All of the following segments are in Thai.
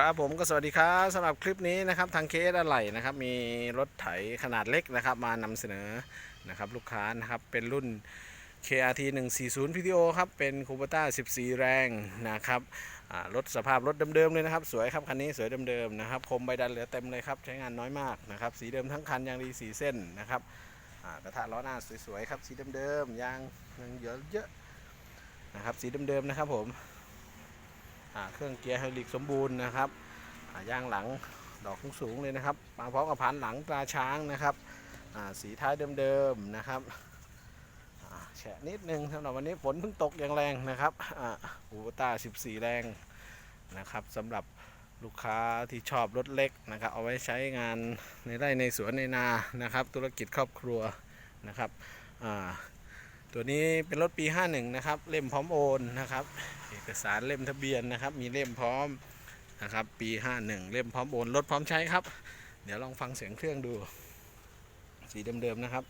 ครับผมก็สวัสดีครับสำหรับคลิปนี้นะครับทางเคสอะไหล่นะครับมีรถไถขนาดเล็กนะครับมานำเสนอนะครับลูกค้านะครับเป็นรุ่น KRT 140 PTO ครับเป็นคูปต้า 14 แรงนะครับรถสภาพรถเดิมๆเลยนะครับ สวยครับคันนี้สวยเดิมๆนะครับคมใบดันเหลือเต็มเลยครับใช้งานน้อยมากนะครับสีเดิมทั้งคันยางดีสีเส้นนะครับกระทะล้อหน้าสวยๆครับสีเดิมๆยางยังเยอะเยอะนะครับสีเดิมๆนะครับผม เครื่องเกียร์ไฮดรอลิกสมบูรณ์นะครับยางหลังดอกสูงเลยนะครับมาพร้อมกับพันหลังตราช้างนะครับสีท้ายเดิมๆนะครับแฉะนิดนึงสำหรับวันนี้ฝนเพิ่งตกอย่างแรงนะครับอูต้า14 แรงนะครับสำหรับลูกค้าที่ชอบรถเล็กนะครับ เอาไว้ใช้งานในไร่ในสวนในนานะครับ ธุรกิจครอบครัวนะครับ ตัวนี้เป็นรถปี 51 นะครับ เล่มพร้อมโอนนะครับ เอกสารเล่มทะเบียนนะครับ มีเล่มพร้อมนะครับ ปี 51 เล่มพร้อมโอน รถพร้อมใช้ครับ เดี๋ยวลองฟังเสียงเครื่องดู สีเดิมๆนะครับ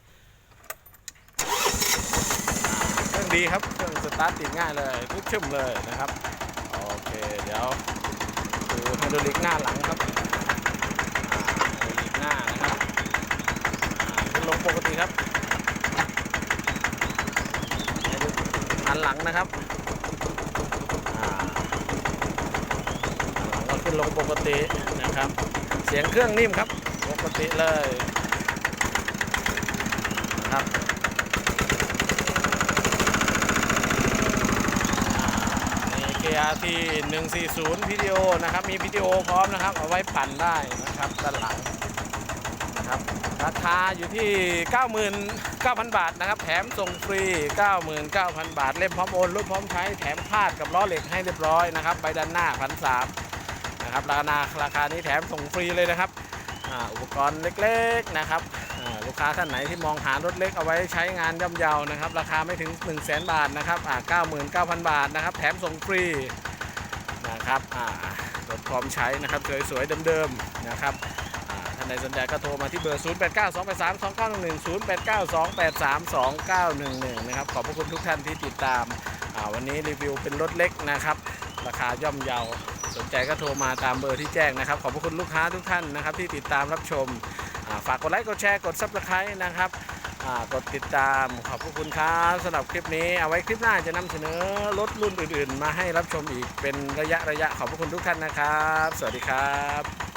เครื่องดีครับ เครื่องสตาร์ทติดง่ายเลยรึบชึมเลยนะครับ โอเค เดี๋ยวดูไฮดรอลิกหน้าหลังครับไฮดรอลิกหน้านะครับขึ้นลงปกติครับอั นหลังนะครับอ่าหลังก็ขึ้นลงปกตินะครับ เสียงเครื่องนิ่มครับ ปกติเลยนะครับอ่านี่ KRT 140วิดีโอนะครับ มีวิดีโอพร้อมนะครับ เอาไว้ปั่นได้นะครับด้านหลังนะครับ ราคาอยู่ที่ 99,000 บาทนะครับ แถมส่งฟรี 99,000 บาท เล่มพร้อมโอนรถพร้อมใช้ แถมพาดกับล้อเหล็กให้เรียบร้อยนะครับใบด้านหน้าพันสามนะครับ ราคาราคานี้แถมส่งฟรีเลยนะครับ อุปกรณ์เล็กๆนะครับ ลูกค้าท่านไหนที่มองหารถเล็กเอาไว้ใช้งานย่อมเยานะครับ ราคาไม่ถึง 1 0 0 0 0แบาทนะครับ 99,000 บาทนะครับ แถมส่งฟรีนะครับรถพร้อมใช้นะครับ สวยๆเดิมๆนะครับาท่านใดสนใจก็โทรมาที่เบอร์ 0 8 9 2 8 3 2 9 1 1 0 8 9 2 8 3 2 9 1 1 นะครับ ขอบพระคุณทุกท่านที่ติดตาม วันนี้รีวิวเป็นรถเล็กนะครับ ราคาย่อมเยา สนใจก็โทรมาตามเบอร์ที่แจ้งนะครับ ขอบพระคุณลูกค้าทุกท่านนะครับที่ติดตามรับชม ฝากกดไลค์ กดแชร์ กดซับสไครต์นะครับกดติดตามขอบพระคุณครับสำหรับคลิปนี้เอาไว้คลิปหน้าจะนำเสนอรถรุ่นอื่น ๆ มาให้รับชมอีกเป็นระยะระยะขอบพระคุณทุกท่านนะครับ สวัสดีครับ